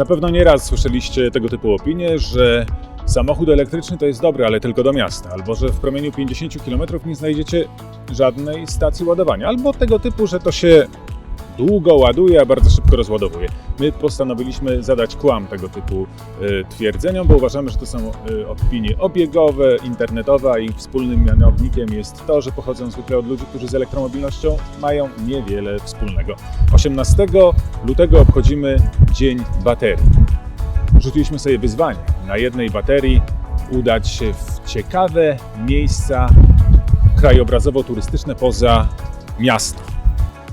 Na pewno nie raz słyszeliście tego typu opinie, że samochód elektryczny to jest dobry, ale tylko do miasta, albo że w promieniu 50 km nie znajdziecie żadnej stacji ładowania, albo tego typu, że to się długo ładuje, a bardzo szybko rozładowuje. My postanowiliśmy zadać kłam tego typu y, twierdzeniom, bo uważamy, że to są y, opinie obiegowe, internetowe, a ich wspólnym mianownikiem jest to, że pochodzą zwykle od ludzi, którzy z elektromobilnością mają niewiele wspólnego. 18 lutego obchodzimy Dzień Baterii. Rzuciliśmy sobie wyzwanie na jednej baterii udać się w ciekawe miejsca krajobrazowo-turystyczne poza miasto.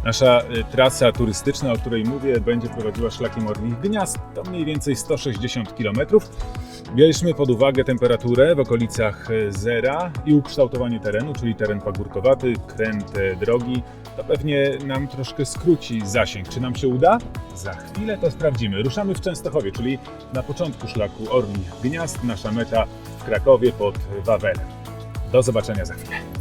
Nasza y, trasa turystyczna, o której mówię, będzie prowadziła szlakiem Orlich Gniazd. To mniej więcej 160 km. Bierzmy pod uwagę temperaturę w okolicach y, zera i ukształtowanie terenu, czyli teren pagórkowaty, kręte drogi. To pewnie nam troszkę skróci zasięg. Czy nam się uda? Za chwilę to sprawdzimy. Ruszamy w Częstochowie, czyli na początku szlaku Orlich Gniazd. Nasza meta w Krakowie pod Wawelem. Do zobaczenia za chwilę.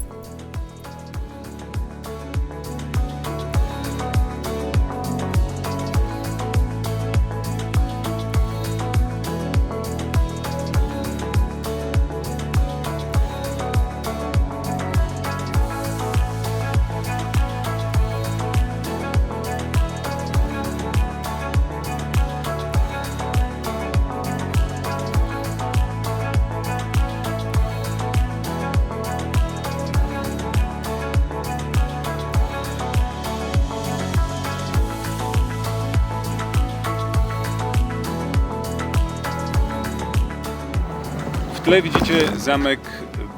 Tle widzicie zamek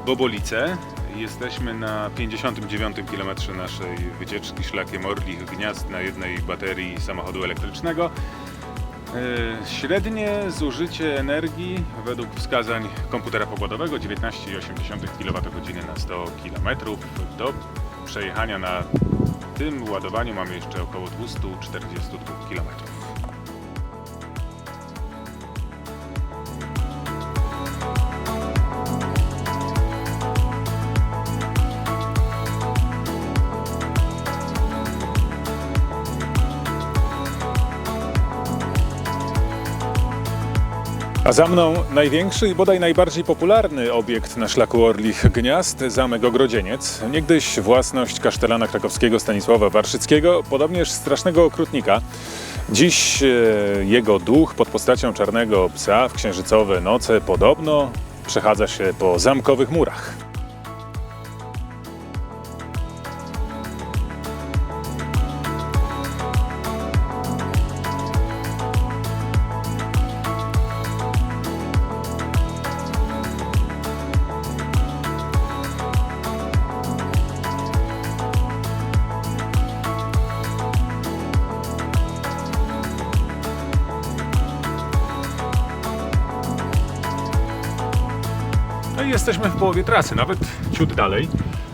Bobolice. Jesteśmy na 59 km naszej wycieczki szlakiem Orlich Gniazd na jednej baterii samochodu elektrycznego. E, Średnie zużycie energii według wskazań komputera pokładowego 19,8 kWh na 100 km. Do przejechania na tym ładowaniu mamy jeszcze około 242 km. A za mną największy i bodaj najbardziej popularny obiekt na szlaku Orlich Gniazd, zamek Ogrodzieniec. Niegdyś własność kasztelana krakowskiego Stanisława Warszyckiego, podobnież strasznego okrutnika. Dziś e, jego duch pod postacią czarnego psa w księżycowe noce podobno przechadza się po zamkowych murach. Jesteśmy w połowie trasy, nawet ciut dalej.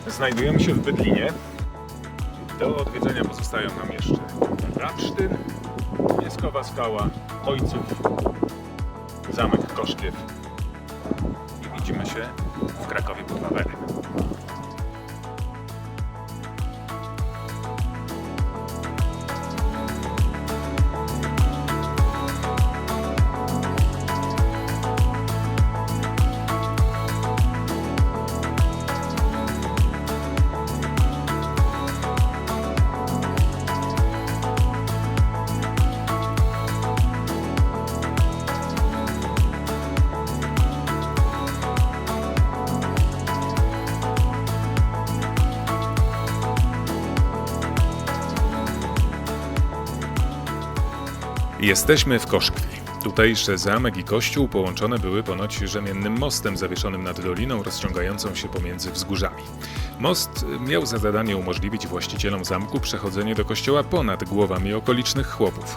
Znajdujemy się w Bydlinie. Do odwiedzenia pozostają nam jeszcze Rapsztyn, Pieskowa Skała, Ojców, Zamek Koszkiew i widzimy się w Krakowie pod. Jesteśmy w Koszkwi. Tutejszy zamek i kościół połączone były ponoć rzemiennym mostem zawieszonym nad doliną rozciągającą się pomiędzy wzgórzami. Most miał za zadanie umożliwić właścicielom zamku przechodzenie do kościoła ponad głowami okolicznych chłopów.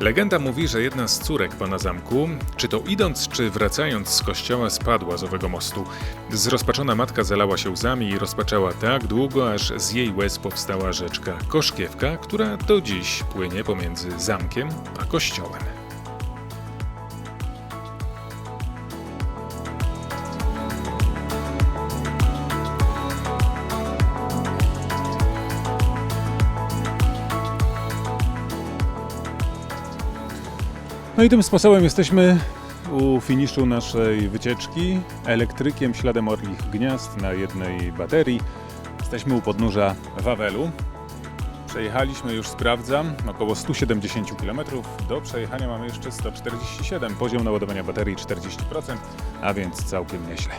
Legenda mówi, że jedna z córek pana zamku, czy to idąc, czy wracając z kościoła, spadła z owego mostu. Zrozpaczona matka zalała się łzami i rozpaczała tak długo, aż z jej łez powstała rzeczka Koszkiewka, która do dziś płynie pomiędzy zamkiem a kościołem. No i tym sposobem jesteśmy u finiszu naszej wycieczki elektrykiem śladem orlich gniazd na jednej baterii. Jesteśmy u podnóża Wawelu. Przejechaliśmy już, sprawdzam, około 170 km. Do przejechania mamy jeszcze 147. Poziom naładowania baterii 40%, a więc całkiem nieźle.